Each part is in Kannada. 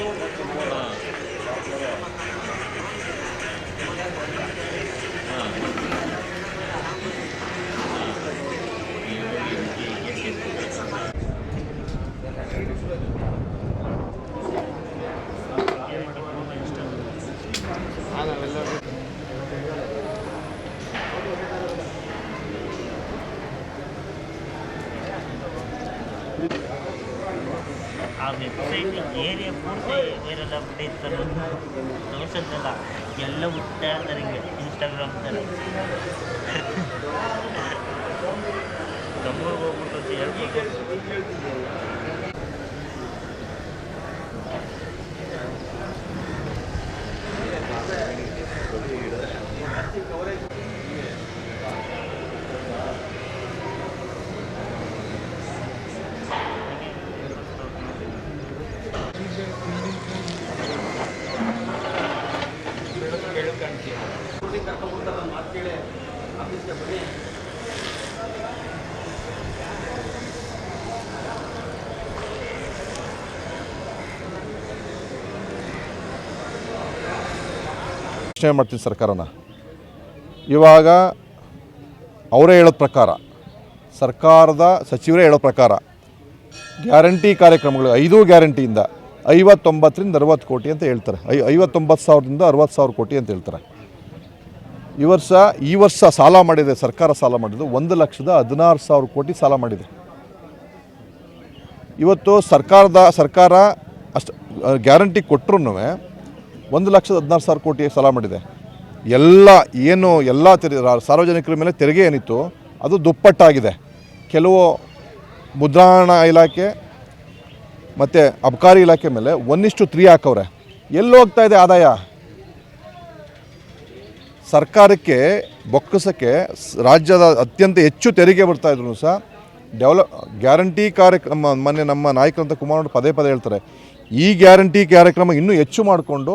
Valeu. ವೆಬ್ಸೈಟ್ ಏರಿಯಾ ಪೂರ್ತಿ ವೈರಲ್ ಆಗ್ಬಿಟ್ಟಿತ್ತು ತೋರಿಸಲ್ಲ ಎಲ್ಲ ಹುಡ್ತಾ ಇರ್ತಾರೆ ಹಿಂಗೆ ಇನ್ಸ್ಟಾಗ್ರಾಮ್ ಥರ ನಮ್ಮೂರಿಗೆ ಹೋಗ್ಬಿಟ್ಟು ಪ್ರಶ್ನೆ ಮಾಡ್ತೀನಿ ಸರ್ಕಾರನ. ಇವಾಗ ಅವರೇ ಹೇಳೋ ಪ್ರಕಾರ, ಸರ್ಕಾರದ ಸಚಿವರೇ ಹೇಳೋ ಪ್ರಕಾರ, ಗ್ಯಾರಂಟಿ ಕಾರ್ಯಕ್ರಮಗಳು, ಐದು ಗ್ಯಾರಂಟಿಯಿಂದ ಐವತ್ತೊಂಬತ್ತರಿಂದ ಅರವತ್ತು ಕೋಟಿ ಅಂತ ಹೇಳ್ತಾರೆ. ಐ, ಐವತ್ತೊಂಬತ್ತು ಸಾವಿರದಿಂದ ಅರವತ್ತು ಸಾವಿರ ಕೋಟಿ ಅಂತ ಹೇಳ್ತಾರೆ. ಈ ವರ್ಷ ಈ ವರ್ಷ ಸಾಲ ಮಾಡಿದೆ, ಸರ್ಕಾರ ಸಾಲ ಮಾಡಿದ್ದು ಒಂದು ಲಕ್ಷದ ಹದಿನಾರು ಸಾವಿರ ಕೋಟಿ ಸಾಲ ಮಾಡಿದೆ. ಇವತ್ತು ಸರ್ಕಾರದ, ಸರ್ಕಾರ ಅಷ್ಟು ಗ್ಯಾರಂಟಿ ಕೊಟ್ಟರು ಒಂದು ಲಕ್ಷದ ಹದಿನಾರು ಸಾವಿರ ಕೋಟಿ ಸಾಲ ಮಾಡಿದೆ. ಎಲ್ಲ, ಏನು ಎಲ್ಲ ತೆರಿಗೆ ಸಾರ್ವಜನಿಕರ ಮೇಲೆ ತೆರಿಗೆ ಏನಿತ್ತು ಅದು ದುಪ್ಪಟ್ಟಾಗಿದೆ. ಕೆಲವು ಮುದ್ರಾಣ ಇಲಾಖೆ ಮತ್ತು ಅಬಕಾರಿ ಇಲಾಖೆ ಮೇಲೆ ಒಂದಿಷ್ಟು ತ್ರೀ ಹಾಕವ್ರೆ. ಎಲ್ಲಿ ಹೋಗ್ತಾ ಇದೆ ಆದಾಯ? ಸರ್ಕಾರಕ್ಕೆ, ಬೊಕ್ಕಸಕ್ಕೆ ರಾಜ್ಯದ ಅತ್ಯಂತ ಹೆಚ್ಚು ತೆರಿಗೆ ಬರ್ತಾ ಇದ್ರು ಸಹ ಡೆವಲಪ್ ಗ್ಯಾರಂಟಿ ಕಾರ್ಯಕ್ರಮ, ಮೊನ್ನೆ ನಮ್ಮ ನಾಯಕರಂತ ಕುಮಾರ ಪದೇ ಪದೇ ಹೇಳ್ತಾರೆ. ಈ ಗ್ಯಾರಂಟಿ ಕಾರ್ಯಕ್ರಮ ಇನ್ನೂ ಹೆಚ್ಚು ಮಾಡಿಕೊಂಡು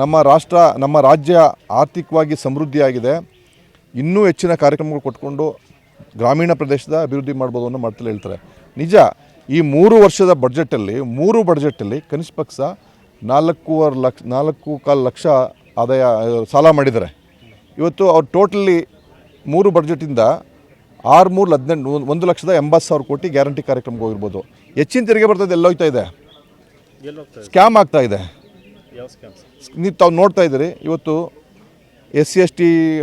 ನಮ್ಮ ರಾಷ್ಟ್ರ, ನಮ್ಮ ರಾಜ್ಯ ಆರ್ಥಿಕವಾಗಿ ಸಮೃದ್ಧಿಯಾಗಿದೆ. ಇನ್ನೂ ಹೆಚ್ಚಿನ ಕಾರ್ಯಕ್ರಮಗಳು ಕೊಟ್ಕೊಂಡು ಗ್ರಾಮೀಣ ಪ್ರದೇಶದ ಅಭಿವೃದ್ಧಿ ಮಾಡ್ಬೋದು ಅನ್ನೋ ಮಾಡ್ತಲೇ ಹೇಳ್ತಾರೆ. ನಿಜ ಈ ಮೂರು ವರ್ಷದ ಬಡ್ಜೆಟಲ್ಲಿ ಮೂರು ಬಡ್ಜೆಟಲ್ಲಿ ಕನಿಷ್ಠ ಪಕ್ಷ ನಾಲ್ಕೂವರೆ ಲಕ್ಷ ನಾಲ್ಕು ಕಾಲು ಲಕ್ಷ ಆದಾಯ ಸಾಲ ಮಾಡಿದ್ದಾರೆ. ಇವತ್ತು ಅವ್ರು ಟೋಟಲಿ ಮೂರು ಬಡ್ಜೆಟಿಂದ ಆರು ಮೂರು ಹದಿನೆಂಟು ಒಂದು- ಲಕ್ಷದ ಎಂಬತ್ತು ಸಾವಿರ ಕೋಟಿ ಗ್ಯಾರಂಟಿ ಕಾರ್ಯಕ್ರಮಕ್ಕೆ ಹೋಗಿರ್ಬೋದು. ಹೆಚ್ಚಿನ ತೆರಿಗೆ ಬರ್ತದೆ ಎಲ್ಲ ಹೋಗ್ತಾ ಇದೆ? ಸ್ಕ್ಯಾಮ್ ಆಗ್ತಾ ಇದೆ? ನೀವು ತಾವು ನೋಡ್ತಾ ಇದ್ದೀರಿ ಇವತ್ತು ಎಸ್ ಸಿ ಎಸ್ ಟಿ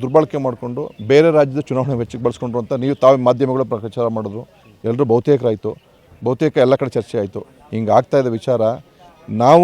ದುರ್ಬಳಕೆ ಮಾಡಿಕೊಂಡು ಬೇರೆ ರಾಜ್ಯದ ಚುನಾವಣೆ ವೆಚ್ಚಕ್ಕೆ ಬಳಸ್ಕೊಂಡ್ರು ಅಂತ ನೀವು ತಾವೇ ಮಾಧ್ಯಮಗಳ ಪ್ರಚಾರ ಮಾಡಿದ್ರು. ಎಲ್ಲರೂ ಬಹುತೇಕರಾಯಿತು. ಬಹುತೇಕ ಎಲ್ಲ ಕಡೆ ಚರ್ಚೆ ಆಯಿತು. ಹಿಂಗೆ ಆಗ್ತಾಯಿದ್ದ ವಿಚಾರ. ನಾವು